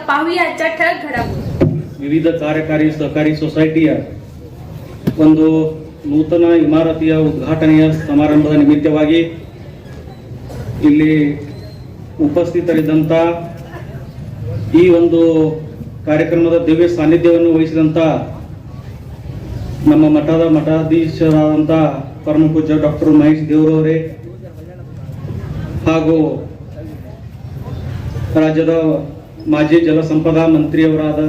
पाहूया आजच्या ठळक घडामोडी ವಿವಿಧ ಕಾರ್ಯಕಾರಿ ಸಹಕಾರಿ ಸೊಸೈಟಿಯ ಒಂದು ನೂತನ ಇಮಾರತಿಯ ಉದ್ಘಾಟನೆಯ ಸಮಾರಂಭದ ನಿಮಿತ್ತವಾಗಿ ಇಲ್ಲಿ ಉಪಸ್ಥಿತರಿದ್ದಂಥ ಈ ಒಂದು ಕಾರ್ಯಕ್ರಮದ ದಿವ್ಯ ಸಾನ್ನಿಧ್ಯವನ್ನು ವಹಿಸಿದಂಥ ನಮ್ಮ ಮಠದ ಮಠಾಧೀಶರಾದಂಥ ಪರಮ ಪೂಜ್ಯ ಡಾಕ್ಟರ್ ಮಹೇಶ್ ದೇವರವರೇ ಹಾಗೂ ರಾಜ್ಯದ ಮಾಜಿ ಜಲಸಂಪದ ಮಂತ್ರಿಯವರಾದ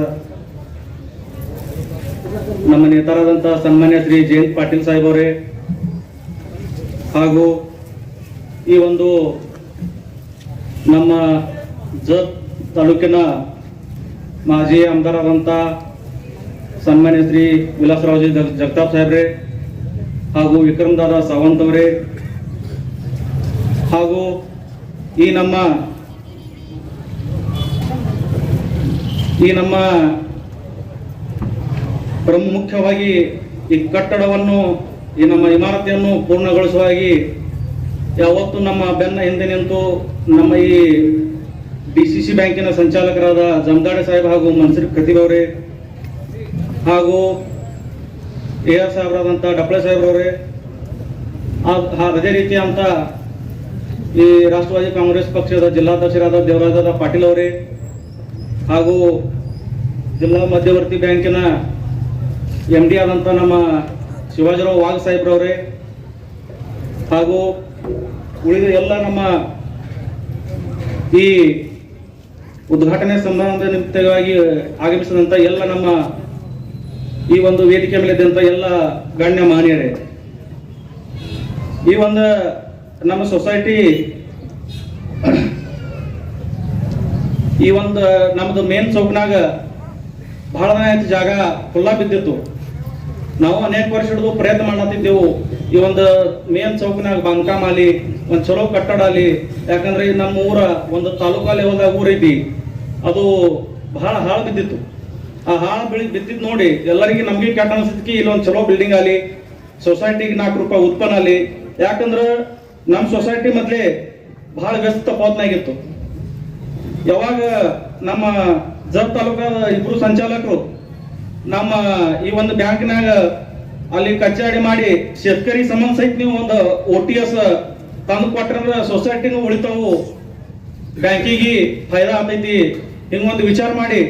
ನಮ್ಮ ನೇತಾರಾದಂಥ ಸನ್ಮಾನ್ಯ ಶ್ರೀ ಜಯಂತ್ ಪಾಟೀಲ್ ಸಾಹೇಬ್ ಅವರೇ ಹಾಗೂ ಈ ಒಂದು ನಮ್ಮ ಜತ್ ತಾಲೂಕಿನ ಮಾಜಿ ಆಮದಾರಾದಂಥ ಸನ್ಮಾನ್ಯ ಶ್ರೀ ವಿಲಾಸರಾವ್ಜಿ ಜಗ್- ಜಗತಾಪ್ ಸಾಹೇಬ್ರೆ ಹಾಗೂ ವಿಕ್ರಮದಾದ ಸಾವಂತ್ ಅವರೇ ಹಾಗೂ ಈ ನಮ್ಮ ಈ ನಮ್ಮ ಪ್ರಮುಖವಾಗಿ ಈ ಕಟ್ಟಡವನ್ನು, ಈ ನಮ್ಮ ಇಮಾರತಿಯನ್ನು ಪೂರ್ಣಗೊಳಿಸುವಾಗಿ ಯಾವತ್ತು ನಮ್ಮ ಬೆನ್ನ ಹಿಂದೆ ನಿಂತು ನಮ್ಮ ಈ ಡಿ ಸಿ ಸಿ ಬ್ಯಾಂಕಿನ ಸಂಚಾಲಕರಾದ ಜಮದಾಡೆ ಸಾಹೇಬ್ ಹಾಗೂ ಮನ್ಸೂರ್ ಖತೀಬ್ ಅವರೇ ಹಾಗೂ ಎ ಆರ್ ಸಾಹೇಬ್ರಾದಂಥ ಡಪ್ಳೆ ಸಾಹೇಬ್ರವರೇ ಅದೇ ರೀತಿಯಂಥ ಈ ರಾಷ್ಟ್ರವಾದಿ ಕಾಂಗ್ರೆಸ್ ಪಕ್ಷದ ಜಿಲ್ಲಾಧ್ಯಕ್ಷರಾದ ದೇವರಾಜ ಪಾಟೀಲ್ ಅವರೇ ಹಾಗೂ ಜಿಲ್ಲಾ ಮಧ್ಯವರ್ತಿ ಬ್ಯಾಂಕಿನ ಎಂ ಡಿ ಆದಂಥ ನಮ್ಮ ಶಿವಾಜಿರಾವ್ ವಾಘ್ ಸಾಹೇಬ್ರವರೇ ಹಾಗೂ ಉಳಿದ ಎಲ್ಲ ನಮ್ಮ ಈ ಉದ್ಘಾಟನೆ ಸಂಬಂಧ ನಿಮಿತ್ತವಾಗಿ ಆಗಮಿಸಿದಂಥ ಎಲ್ಲ ನಮ್ಮ ಈ ಒಂದು ವೇದಿಕೆ ಮೇಲೆ ಇದ್ದಂಥ ಎಲ್ಲ ಗಣ್ಯ ಮಾನ್ಯರೇ ಈ ಒಂದು ನಮ್ಮ ಸೊಸೈಟಿ ಈ ಒಂದು ನಮ್ದು ಮೇನ್ ಚೌಕ್ನಾಗ ಬಹಳ ದಿನ ಆಯ್ತು ಜಾಗ ಖುಲ್ಲಾ ಬಿದ್ದಿತ್ತು. ನಾವು ಅನೇಕ ವರ್ಷ ಹಿಡಿದು ಪ್ರಯತ್ನ ಮಾಡತ್ತಿದ್ದೆವು ಈ ಒಂದು ಮೇನ್ ಚೌಕ್ನಾಗ ಬಾಂಧಕಾಮ್ ಆಲಿ ಒಂದು ಚಲೋ ಕಟ್ಟಡ ಆಲಿ ಯಾಕಂದ್ರೆ ನಮ್ಮ ಊರ ಒಂದು ತಾಲೂಕಾ ಲೆವೆಲ್ದಾಗ ಊರೈತಿ ಅದು ಬಹಳ ಹಾಳು ಬಿದ್ದಿತ್ತು. ಆ ಹಾಳು ಬಿಳಿ ಬಿದ್ದಿದ್ದು ನೋಡಿ ಎಲ್ಲರಿಗೆ ನಮ್ಗೆ ಕೆಟ್ಟ ಅನ್ಸಿದ್ಕಿ ಇಲ್ಲೊಂದು ಚಲೋ ಬಿಲ್ಡಿಂಗ್ ಆಲಿ ಸೊಸೈಟಿಗೆ ನಾಲ್ಕು ರೂಪಾಯಿ ಉತ್ಪನ್ನ ಆಲಿ. ಯಾಕಂದ್ರೆ ನಮ್ಮ ಸೊಸೈಟಿ ಮೊದಲೇ ಬಹಳ ವ್ಯಸ್ತ ಪೋತ್ನಾಗಿತ್ತು ಯಾವಾಗ ನಮ್ಮ ಜಬ್ ತಾಲೂಕಾದ ಇಬ್ರು ಸಂಚಾಲಕರು ನಮ್ಮ ಈ ಒಂದು ಬ್ಯಾಂಕ್ನಾಗ ಅಲ್ಲಿ ಕಚೇರಿ ಮಾಡಿ ಶೇತಕರಿ ಸಂಬಂಧ ಸಹಿತ ನೀವು ಒಂದು ಓ ಟಿ ಎಸ್ ತಂದು ಕೊಟ್ರಂದ್ರೆ ಸೊಸೈಟಿನೂ ಉಳಿತಾವು. ಬ್ಯಾಂಕಿಗೆ ಫೈದಾ ಆಗ್ತೈತಿ ಹಿಂಗೊಂದು ವಿಚಾರ ಮಾಡಿ.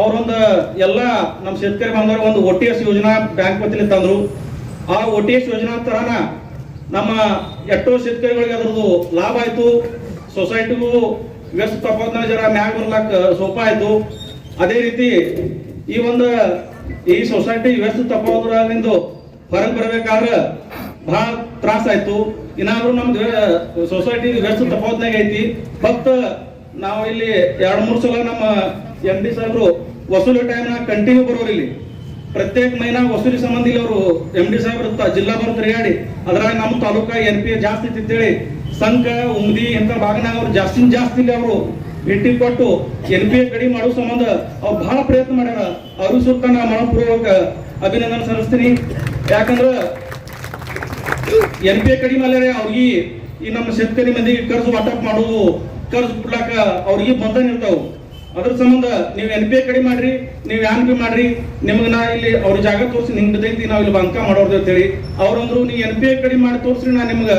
ಅವ್ರೊಂದು ಎಲ್ಲ ನಮ್ಮ ಶೇತಕರಿ ಬಂದವರು ಒಂದು ಒ ಟಿ ಎಸ್ ಯೋಜನಾ ಬ್ಯಾಂಕ್ ವತಿಲಿ ತಂದ್ರು. ಆ ಒ ಟಿ ಎಸ್ ಯೋಜನಾ ತರನ ನಮ್ಮ ಎಷ್ಟೋ ಶೇತಕರಿಗಳಿಗೆ ಅದರದ್ದು ಲಾಭ ಆಯ್ತು. ಸೊಸೈಟಿಗೂ ವ್ಯಸ್ತ ತಪ್ಪೋದ್ನ ಜರ ಮ್ಯಾಗ ಬರ್ಲಾಕ ಸೋಪ ಆಯ್ತು. ಅದೇ ರೀತಿ ಈ ಒಂದು ಈ ಸೊಸೈಟಿ ವೆಸ್ಟ್ ತಪ್ಪೋದ್ರಾಗಿಂದು ಹೊರಗೆ ಬರ್ಬೇಕಾದ್ರೆ ಬಹಳ ತ್ರಾಸ ಆಯ್ತು. ಇನ್ನಾದ್ರೂ ನಮ್ದು ಸೊಸೈಟಿ ವೆಸ್ಟ್ ತಪ್ಪೋದ್ನಾಗ ಐತಿ. ಭಕ್ತ ನಾವು ಇಲ್ಲಿ ಎರಡ್ ಮೂರ್ ಸಲ ನಮ್ಮ ಎಂ ಡಿ ಸಾಹೇಬ್ರು ವಸೂಲಿ ಟೈಮ್ನಾಗ ಕಂಟಿನ್ಯೂ ಬರೋರು ಇಲ್ಲಿ. ಪ್ರತ್ಯೇಕ ಮೈನಾ ವಸೂಲಿ ಸಂಬಂಧಿ ಅವರು ಎಂ ಡಿ ಸಾಹೇಬ್ರು ಜಿಲ್ಲಾ ಬರೋ ತಿರುಗಾಡಿ ಅದ್ರಾಗ ನಮ್ಮ ತಾಲೂಕಾ ಎನ್ ಪಿ ಜಾಸ್ತಿ ಇತ್ತು ಸಂಘ, ಉಮ್ದಿ ಇಂಥ ಭಾಗನಾಗ ಅವ್ರು ಜಾಸ್ತಿ ಜಾಸ್ತಿ ಇಲ್ಲಿ ಅವರು ಭೇಟಿ ಕೊಟ್ಟು ಎನ್ ಪಿ ಎ ಕಡಿಮೆ ಮಾಡೋ ಸಂಬಂಧ ಅವ್ರು ಬಹಳ ಪ್ರಯತ್ನ ಮಾಡ್ಯಾರ. ಅವರು ಸುತ್ತ ನಾ ಮನಪೂರ್ವಕ ಅಭಿನಂದನೆ ಸಲ್ಲಿಸ್ತೀನಿ. ಯಾಕಂದ್ರ ಎನ್ ಪಿ ಎ ಕಡಿಮೆ ಮಾಡ್ಯಾರ ಅವ್ರಿಗೆ ಈ ನಮ್ಮ ಶೇತಕರಿ ಮಂದಿಗೆ ಕರ್ಜು ವಾಟಪ್ ಮಾಡೋದು, ಕರ್ಜು ಕೊಡ್ಲಾಕ ಅವ್ರಿಗೆ ಬಂಧನ ಇರ್ತಾವ. ಅದ್ರ ಸಂಬಂಧ ನೀವು ಎನ್ ಪಿ ಎ ಕಡಿಮೆ ಮಾಡ್ರಿ, ನೀವು ಯಾನ್ ಪಿ ಮಾಡ್ರಿ, ನಿಮ್ಗೆ ನಾ ಇಲ್ಲಿ ಅವ್ರ ಜಾಗ ತೋರಿಸಿ ನಿಂಗೆ ಬಿದ್ದೈತಿ, ನಾವು ಇಲ್ಲಿ ಬಂಕ ಮಾಡೋದು ಅಂತೇಳಿ. ಅವ್ರಂದ್ರು ನೀವು ಎನ್ ಪಿ ಎ ಕಡಿಮೆ ಮಾಡಿ ತೋರಿಸ್ರಿ ನಾ ನಿಮ್ಗೆ.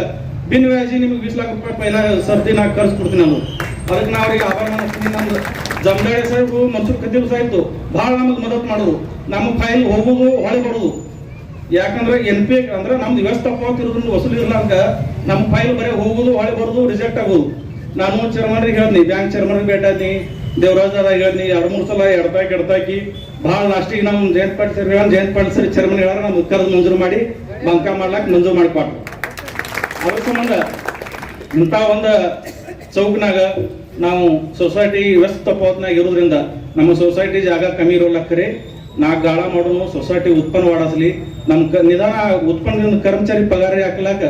ಬಿನ್ ವ್ಯಾಜಿ ನಿಮ್ಗೆ ಬಿಸ್ ಲಾಖ ರೂಪಾಯಿ ಪೈಲ ಸರ್ತಿ ನಾ ಕರ್ಸ್ ಕೊಡ್ತೀನಿ ನಾನು. ಅದಕ್ಕೆ ನಾ ಅವ್ರಿಗೆ ಆಭಾರ ಮಾಡ್ತೀನಿ. ನಮ್ದು ಜಮದಾಳೆ ಸಾಹೇಬ್ ಮನ್ಸೂರ್ ಖತೀಬ್ ಸಾಹಿಬ್ದು ಭಾಳ ನಮಗೆ ಮದತ್ ಮಾಡೋದು ನಮ್ಮ ಫೈಲ್ ಹೋಗೋದು, ಹೊಳೆ ಕೊಡೋದು ಯಾಕಂದ್ರೆ ಎನ್ ಪಿ ಅಂದ್ರೆ ನಮ್ದು ವ್ಯವಸ್ಥೆ ತಪ್ಪಾಗ್ತಿರೋದ್ರಿಂದ ವಸೂಲಿ ಇರ್ಲಾಂಗ ನಮ್ಮ ಫೈಲ್ ಬರೀ ಹೋಗೋದು, ಹೊಳೆ ಬರೋದು ರಿಜೆಕ್ಟ್ ಆಗೋದು. ನಾನು ಚೇರ್ಮನ್ರಿಗೆ ಹೇಳಿದ್ನಿ ಬ್ಯಾಂಕ್ ಚೇರ್ಮನ್ಗೆ ಭೇಟಾದ್ನಿ ದೇವರಾಜರ ಹೇಳಿದ್ನಿ ಎರಡು ಮೂರು ಸಲ ಎಡ್ತಾಕಿ ಎಡ್ತಾಕಿ ಭಾಳ ಲಾಸ್ಟಿಗೆ ನಮ್ಮ Jayant Patil sir Jayant Patil sir chairman ಹೇಳಾರ ನಮ್ಗೆ ಕರೆದು ಮಂಜೂರು ಮಾಡಿ, ಬಂಕ ಮಾಡ್ಲಾಕ ಮಂಜೂರು ಮಾಡಿಕೊಟ್ರು. ಅದ್ರ ಸಂಬಂಧ ಇಂಥ ಒಂದು ಚೌಕ್ನಾಗ ನಾವು ಸೊಸೈಟಿ ವ್ಯಸ್ತ ಪೋತ್ನಾಗ ಇರೋದ್ರಿಂದ ನಮ್ಮ ಸೊಸೈಟಿ ಜಾಗ ಕಮ್ಮಿ ಇರೋಲ್ಲಕ್ಕರೆ ನಾಲ್ಕು ಗಾಳ ಮಾಡೋನು ಸೊಸೈಟಿ ಉತ್ಪನ್ನ ಮಾಡಿಸ್ಲಿ ನಮ್ಮ ಕ, ನಿಧಾನ ಉತ್ಪನ್ನದಿಂದ ಕರ್ಮಚಾರಿ ಪಗಾರ ಹಾಕ್ಲಾಕ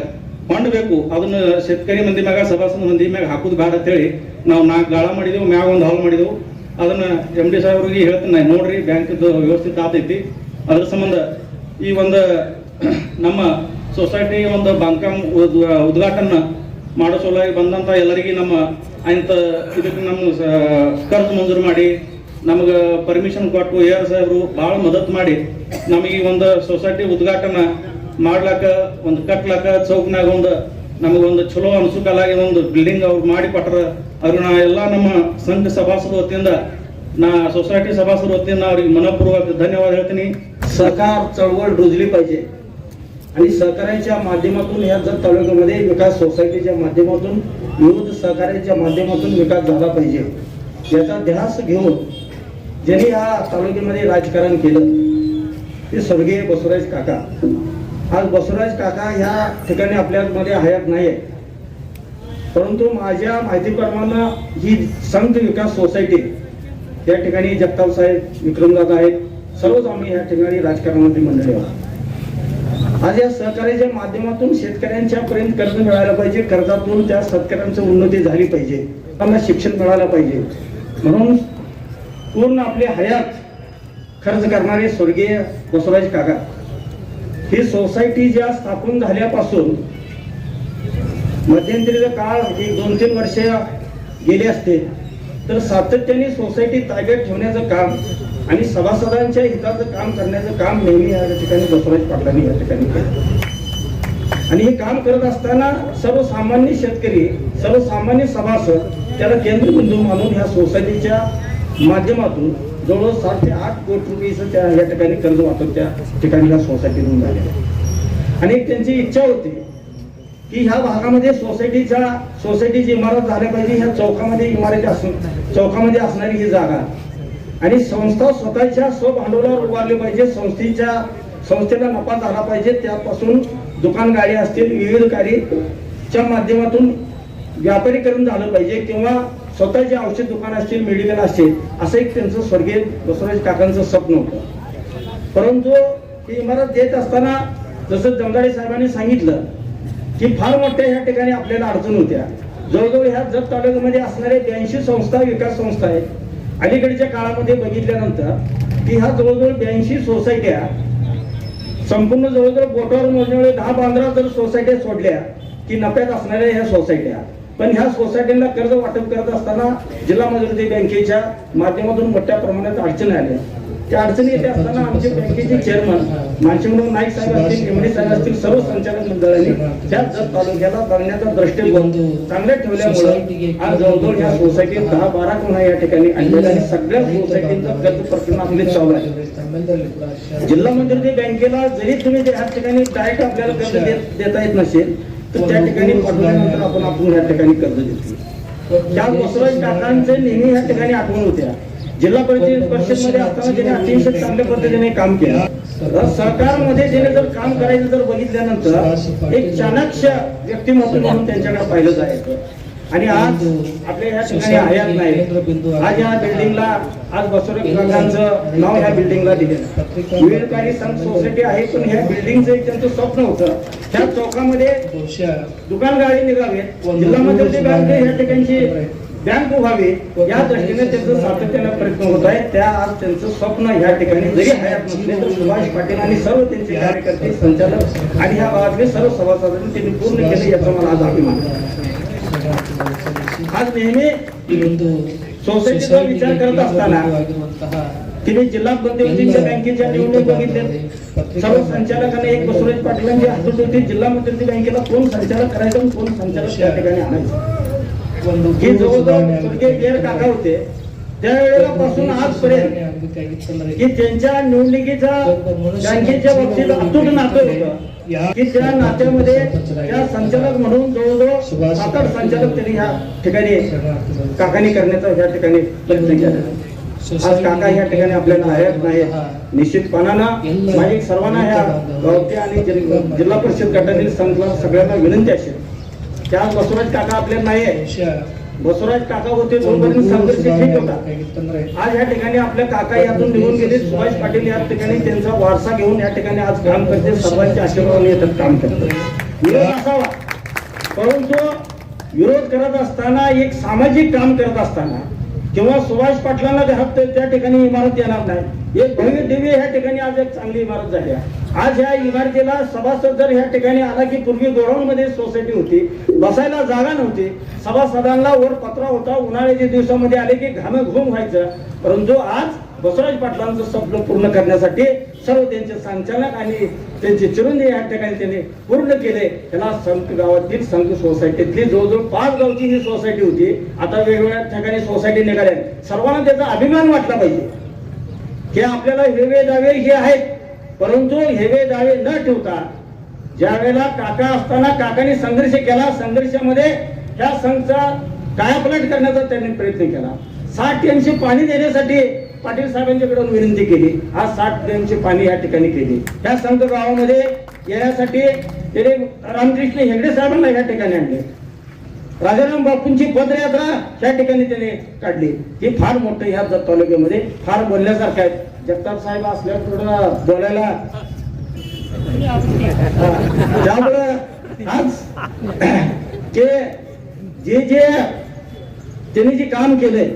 ಬೇಕು. ಅದನ್ನ ಶೇತಕರಿ ಮಂದಿ ಮ್ಯಾಗ, ಸಭಾಸದ ಮಂದಿ ಮ್ಯಾಗ ಹಾಕೋದು ಬೇಡ ಅಂತೇಳಿ ನಾವು ನಾಲ್ಕು ಗಾಳ ಮಾಡಿದೆವು, ಮ್ಯಾಗ ಒಂದು ಹಾಲ್ ಮಾಡಿದೆವು. ಅದನ್ನ ಎಂ ಡಿ ಸಾಹೇಬ್ರಿಗೆ ಹೇಳ್ತೀನಿ ನೋಡ್ರಿ ಬ್ಯಾಂಕ್ದು ವ್ಯವಸ್ಥಿತ ಆತೈತಿ. ಅದ್ರ ಸಂಬಂಧ ಈ ಒಂದು ನಮ್ಮ ಸೊಸೈಟಿ ಒಂದು ಬಾಂದ್ಕಾಮ್ ಉದ್- ಉದ್ಘಾಟನ ಮಾಡೋ ಸಲುವಾಗಿ ಬಂದಂತ ಎಲ್ಲರಿಗೆ ನಮ್ಮ ಅಂತ ಇದಕ್ಕೆ ನಮ್ಮ ಸ- ಕರ್ಜು ಮಂಜೂರು ಮಾಡಿ ನಮಗೆ ಪರ್ಮಿಷನ್ ಕೊಟ್ಟು ಎ ಆರ್ ಸಾಹೇಬರು ಭಾಳ ಮದತ್ ಮಾಡಿ ನಮಗೆ ಒಂದು ಸೊಸೈಟಿ ಉದ್ಘಾಟನೆ ಮಾಡ್ಲಾಕ ಒಂದು ಕಟ್ಲಾಕ ಚೌಕ್ನಾಗ ಒಂದು ನಮಗೊಂದು ಚಲೋ ಅನುಕೂಲಾಗಿ ಒಂದು ಬಿಲ್ಡಿಂಗ್ ಅವ್ರು ಮಾಡಿ ಕೊಟ್ರ ಅವ್ರಿಗೆ ನಾ ಎಲ್ಲ ನಮ್ಮ ಸಂಘ ಸಭಾಸದ ವತಿಯಿಂದ ನಾ सोसायटी सभासद वतीनं ಅವ್ರಿಗೆ मनपूर्वक धन्यवाद ಹೇಳ್ತೀನಿ सहकार चळवळ रुजली पाहिजे आणि सहकार्याच्या माध्यमातून या जत तालुक्यामध्ये विकास सोसायटीच्या माध्यमातून विविध सहकार्याच्या माध्यमातून विकास झाला पाहिजे. याचा ध्यास घेऊन ज्यांनी या तालुक्यामध्ये राजकारण केलं ते स्वर्गीय बसवराज काका. आज बसवराज काका ह्या ठिकाणी आपल्यामध्ये हयात नाही परंतु माझ्या माहितीप्रमाणे ही संत विकास सोसायटी या ठिकाणी जगताप साहेब विक्रमदादा आहेत. सर्वच आम्ही या ठिकाणी राजकारणामध्ये मंडळी आहोत. आज या सहकार्याच्या माध्यमातून शेतकऱ्यांच्या पर्यंत कर्ज मिळायला पाहिजे कर्जातून त्या शेतकऱ्यांची उन्नती झाली पाहिजे त्यांना शिक्षण मिळालं पाहिजे. म्हणून पूर्ण आपली हयात खर्च करणारे स्वर्गीय बसवराज काका ही सोसायटी ज्या स्थापन झाल्यापासून मध्यंतरीचा काळ एक दोन तीन वर्ष गेले असते तर सातत्याने सोसायटी ताब्यात ठेवण्याचं काम आणि सभासदांच्या हिताचं काम करण्याचं काम नेहमी या ठिकाणी बसवराज पाटलांनी या ठिकाणी केलं आणि हे काम करत असताना सर्वसामान्य शेतकरी सर्वसामान्य सभासद त्याला केंद्रबिंदू मानून ह्या सोसायटीच्या माध्यमातून जवळजवळ सात ते आठ कोटी रुपयेचं त्या या ठिकाणी कर्ज वाटप त्या ठिकाणी ह्या सोसायटीतून झालेलं आहे. आणि एक त्यांची इच्छा होती की ह्या भागामध्ये सोसायटीच्या सोसायटीची इमारत झाल्या पाहिजे ह्या चौकामध्ये इमारती असून चौकामध्ये असणारी ही जागा आणि संस्था स्वतःच्या स्वभांडवलावर उभारली पाहिजे. संस्थेच्या संस्थेला नफा झाला पाहिजे. त्यापासून दुकान गाडी असतील विविध कार्यच्या माध्यमातून व्यापारीकरण झालं पाहिजे किंवा स्वतःचे औषध दुकान असतील मेडिकल असतील असं एक त्यांचं स्वर्गीय बसवराज काकांचं स्वप्न होतं. परंतु ही इमारत देत असताना जसं जमदाडे साहेबांनी सांगितलं की फार मोठ्या ह्या ठिकाणी आपल्याला अडचण होत्या. जवळजवळ ह्या जत तालुक्यामध्ये असणारे ब्याऐंशी संस्था विकास संस्था आहेत. अलीकडच्या काळामध्ये बघितल्यानंतर की ह्या जवळजवळ ब्याऐंशी सोसायट्या संपूर्ण जवळजवळ बोटावर मोजण्यामुळे दहा पंधरा जर सोसायट्या सोडल्या की नफ्यात असणाऱ्या ह्या सोसायट्या. पण ह्या सोसायटीला कर्ज वाटप करत असताना जिल्हा मध्यवर्ती बँकेच्या माध्यमातून मोठ्या प्रमाणात अडचणी आल्या. त्या अडचणी येते असताना आमचे बँकेचे चेअरमन मानसिंगराव नाईक साहेब असतील एमडी साहेब असतील सर्व संचालक मंडळांनी त्या जत तालुक्याला बघण्याचा दृष्टिकोन चांगल्या ठेवल्यामुळे आज जवळजवळ ह्या सोसायटीत दहा बारा कोणा या ठिकाणी आणलेल्या आणि सगळ्या सोसायटींचा कर्ज प्रकरण आपले चालू आहे. जिल्हा मध्यवर्ती बँकेला जरी तुम्ही त्या ठिकाणी डायरेक्ट आपल्याला कर्ज देता येत नसेल तर त्या ठिकाणी पाठवल्यानंतर आपण आपण या ठिकाणी कर्ज घेतली. त्या बसवराज काकांचे नेहमी या ठिकाणी आठवण होत्या. जिल्हा परिषद परिषदमध्ये असताना ज्याने अतिशय चांगल्या पद्धतीने काम केलं. तर सरकारमध्ये ज्याने जर काम करायचं जर बघितल्यानंतर एक चाणाक्ष व्यक्तिमत्व म्हणून त्यांच्याकडे पाहिलं जायचं. आणि आज आपल्या या ठिकाणी हयात नाही. आज या बिल्डिंगला आज बसवराज काकांचं नाव ह्या बिल्डिंगला दिलेलं विवेककारी संघ सोसायटी आहे पण ह्या बिल्डिंगचं एक त्यांचं स्वप्न होतं. त्या चौकामध्ये दुकान गाडी निघावे जिल्हा मध्यवर्ती बँक या ठिकाणची बँक उभावी या दृष्टीने त्यांचं सातत्यानं प्रयत्न होत आहे. त्या आज त्यांचं स्वप्न या ठिकाणी जरी हयात नसले तर सुभाष पाटील आणि सर्व त्यांचे कार्यकर्ते संचालक आणि ह्या भागातले सर्व सभासदांनी त्यांनी पूर्ण केले याचा मला आज अभिमान. आज नेहमी सोसायटीचा विचार करत असताना तिने जिल्हा मध्यवर्तीच्या बँकेच्या निवडणूक बघितल्या सर्व संचालकांनी एक बसवराज पाटलांची हातून होती जिल्हा मध्यवर्ती बँकेला कोण संचालक करायचं आणि कोण संचालक त्या ठिकाणी आणायचं? हे जवळजवळ स्वर्गीय गेर काका होते. त्यावेळेला पासून आजपर्यंत की त्यांच्या निवडणुकीचा बँकेच्या बाबतीत अतूट नातं होतं. की त्या नात्यामध्ये त्या संचालक म्हणून जवळजवळ सात आठ संचालक त्यांनी ह्या ठिकाणी काकानी करण्याचा या ठिकाणी प्रयत्न केला. आज काका या ठिकाणी आपल्याला हयात नाही. निश्चितपणानं माझी सर्वांना ह्या गावच्या आणि जिल- जिल्हा परिषद गटातील संघाला सगळ्यांना विनंती असेल त्या बसवराज काका आपल्याला नाही बसवराज काका होते जोपर्यंत संघर्ष ठीक होता. आज या ठिकाणी आपल्या काका यातून निघून गेले. सुभाष पाटील या ठिकाणी त्यांचा वारसा घेऊन या ठिकाणी आज काम करते. सर्वांच्या आशीर्वादाने येतात काम करतात. विरोध असावा. परंतु विरोध करत असताना एक सामाजिक काम करत असताना किंवा सुभाष पाटलांना घरात त्या ठिकाणी इमारत येणार नाही. एक भव्य दिव्य ह्या ठिकाणी आज एक चांगली इमारत झाली आहे. आज ह्या इमारतीला सभासद जर ह्या ठिकाणी आला की पूर्वी गोराऊंडमध्ये मध्ये सोसायटी होती बसायला जागा नव्हती. सभासदांना वर पत्रा होता उन्हाळ्याच्या दिवसामध्ये आले की घाम घुम व्हायचं. परंतु आज बसवराज पाटलांचं स्वप्न पूर्ण करण्यासाठी सर्व त्यांचे संचालक आणि त्यांचे चिरंजीव या ठिकाणी त्यांनी पूर्ण केले. त्याला संत गावातील संत सोसायटीतली जवळजवळ पाच गावची ही सोसायटी होती. आता वेगवेगळ्या ठिकाणी सोसायटी निघाल्या सर्वांना त्याचा अभिमान वाटला पाहिजे. की आपल्याला हेवे दावे हे आहेत. परंतु हेवे दावे न ठेवता ज्या वेळेला काका असताना काकाने संघर्ष केला संघर्षामध्ये ह्या संघचा कायापलट करण्याचा त्यांनी प्रयत्न केला. साठ टीएमसी पाणी देण्यासाठी पाटील साहेबांच्याकडून विनंती केली. आज साठ टीएमसी पाणी या ठिकाणी केली. त्या संत गावामध्ये येण्यासाठी त्याने रामकृष्ण हेगडे साहेबांना या ठिकाणी आणले. राजाराम बापूंची पदयात्रा या ठिकाणी त्याने काढली. ही फार मोठं ह्या जत तालुक्यामध्ये फार बोलण्यासारखं आहे. जगताप साहेब असल्या थोडं बोलायला त्यामुळं आज जे जे त्यांनी जे काम केलंय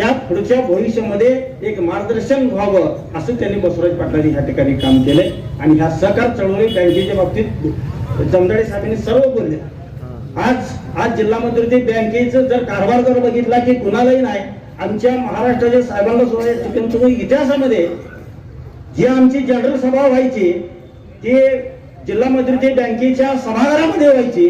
त्या पुढच्या भविष्यामध्ये एक मार्गदर्शन व्हावं असं त्यांनी बसवराज पाटलांनी ह्या ठिकाणी काम केलंय. आणि ह्या सहकार चळवळी बँकेच्या बाबतीत जमदाडे साहेबांनी सर्व बोलले. आज आज जिल्हा मध्यवर्ती बँकेचं जर कारभार जर बघितला की कुणालाही नाही आमच्या महाराष्ट्राच्या साहेबांना सुद्धा या ठिकाणी तुम्ही इतिहासामध्ये जी आमची जनरल सभा व्हायची ती जिल्हा मध्यवर्ती बँकेच्या सभागृहामध्ये व्हायची.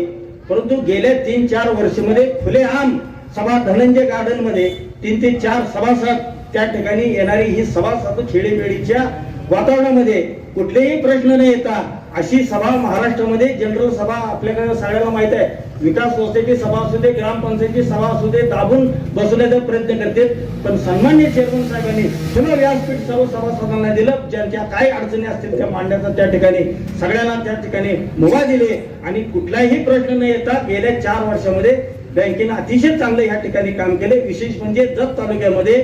परंतु गेल्या तीन चार वर्षामध्ये खुलेआम सभा धनंजय गार्डनमध्ये तीन ते चार सभासद त्या ठिकाणी येणारी ही सभासद खेळीमेळीच्या वातावरणामध्ये कुठलेही प्रश्न न येता अशी सभा महाराष्ट्रामध्ये जनरल सभा आपल्याकडे सगळ्याला माहीत आहे. विकास संस्थेची सभा असू दे ग्रामपंचायती सभा असू दे दाबून बसवण्याचा प्रयत्न करते. पण सन्मान्य चेअरमन साहेबांनी पुन्हा व्यासपीठ सर्व सभासदांना दिलं. ज्यांच्या काय अडचणी असतील त्या मांडण्याचा त्या ठिकाणी सगळ्यांना त्या ठिकाणी मुभा दिले. आणि कुठलाही प्रश्न न येता गेल्या चार वर्षामध्ये बँकेनं अतिशय चांगलं या ठिकाणी काम केले विशेष म्हणजे जत तालुक्यामध्ये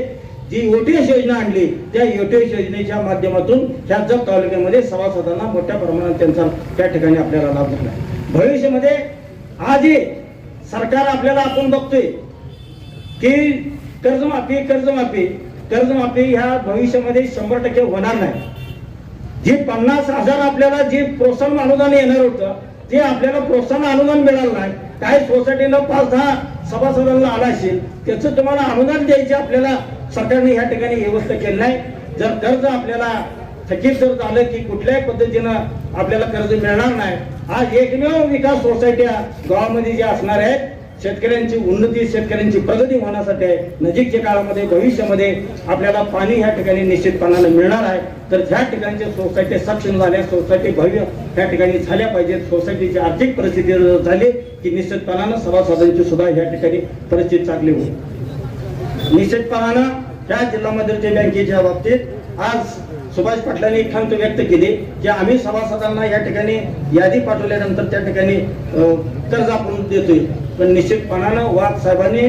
जी ओटीएस योजना आणली त्या ओटीएस योजनेच्या माध्यमातून ह्या जत तालुक्यामध्ये सभासदांना मोठ्या प्रमाणात त्यांचा त्या ठिकाणी आपल्याला लाभ झाला. भविष्यामध्ये आजही सरकार आपल्याला आपण बघतोय की कर्जमाफी कर्जमाफी कर्जमाफी ह्या भविष्यामध्ये शंभर टक्के होणार नाही. जे पन्नास हजार आपल्याला जे प्रोत्साहन अनुदान येणार होतं ते आपल्याला प्रोत्साहन अनुदान मिळालं नाही. काही सोसायटीनं पाच दहा सभासदांना आला असेल त्याचं तुम्हाला अनुदान द्यायचे आपल्याला. सरकारने ह्या ठिकाणी व्यवस्था केली नाही. जर कर्ज आपल्याला थकीत जर झालं की कुठल्याही पद्धतीनं आपल्याला कर्ज मिळणार नाही. आज एकमेव विकास सोसायट्या गावामध्ये ज्या असणार आहेत शेतकऱ्यांची उन्नती शेतकऱ्यांची प्रगती होण्यासाठी आहे. नजीकच्या काळामध्ये भविष्यामध्ये आपल्याला पाणी ह्या ठिकाणी निश्चितपणाने मिळणार आहे. तर ह्या ठिकाणच्या सोसायटी सक्षम झाल्या सोसायटी भव्य ह्या ठिकाणी झाल्या पाहिजेत. सोसायटीची आर्थिक परिस्थिती झाली की निश्चितपणानं सभासदांची सुद्धा ह्या ठिकाणी परिस्थिती चांगली होईल. निश्चितपणानं त्या जिल्हा मध्यवर्ती बँकेच्या बाबतीत आज सुभाष पाटलांनी खंत व्यक्त केली की आम्ही सभासदांना या ठिकाणी यादी पाठवल्यानंतर त्या ठिकाणी कर्ज आपण देतोय. पण निश्चितपणानं वाघ साहेबांनी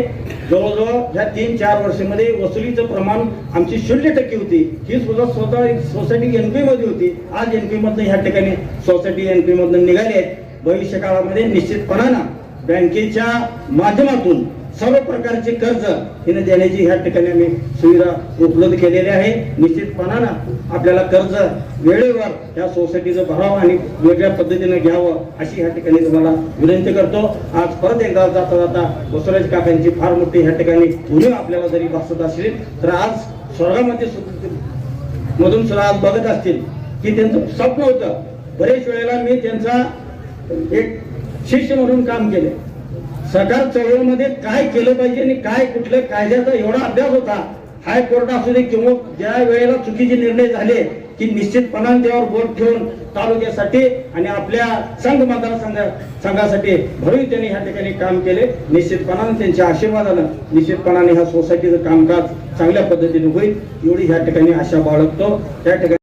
जवळजवळ ह्या तीन चार वर्षामध्ये वसुलीचं प्रमाण आमची शून्य टक्के होती. ही सुद्धा स्वतः सोसायटी एनपी मध्ये होती. आज एनपी मधनं ह्या ठिकाणी सोसायटी एनपी मधनं निघाली आहे. भविष्य काळामध्ये निश्चितपणानं बँकेच्या माध्यमातून सर्व प्रकारचे कर्ज हिने देण्याची ह्या ठिकाणी आम्ही सुविधा उपलब्ध केलेली आहे. निश्चितपणानं आपल्याला कर्ज वेळेवर या सोसायटीचं भरावं आणि वेगळ्या पद्धतीने घ्यावं अशी ह्या ठिकाणी तुम्हाला विनंती करतो. आज परत एकदा जाता जाता वसुराज काकांची फार मोठी ह्या ठिकाणी उणीव आपल्याला जरी भासत असली तर आज स्वर्गामध्ये मधून सुद्धा आज बघत असतील की त्यांचं स्वप्न होतं. बरेच वेळेला मी त्यांचा एक शिष्य म्हणून काम केले. सरकार चळवळीमध्ये काय केलं पाहिजे आणि काय कुठल्या कायद्याचा एवढा अभ्यास होता? हायकोर्ट असू दे किंवा ज्या वेळेला चुकीचे निर्णय झाले की निश्चितपणाने त्यावर बोट ठेवून तालुक्यासाठी आणि आपल्या संघ मतदारसंघ संघासाठी भरून त्यांनी ह्या ठिकाणी काम केले. निश्चितपणाने त्यांच्या आशीर्वादानं निश्चितपणाने ह्या सोसायटीचं कामकाज चांगल्या पद्धतीने होईल. एवढी ह्या ठिकाणी आशा बाळगतो. त्या ठिकाणी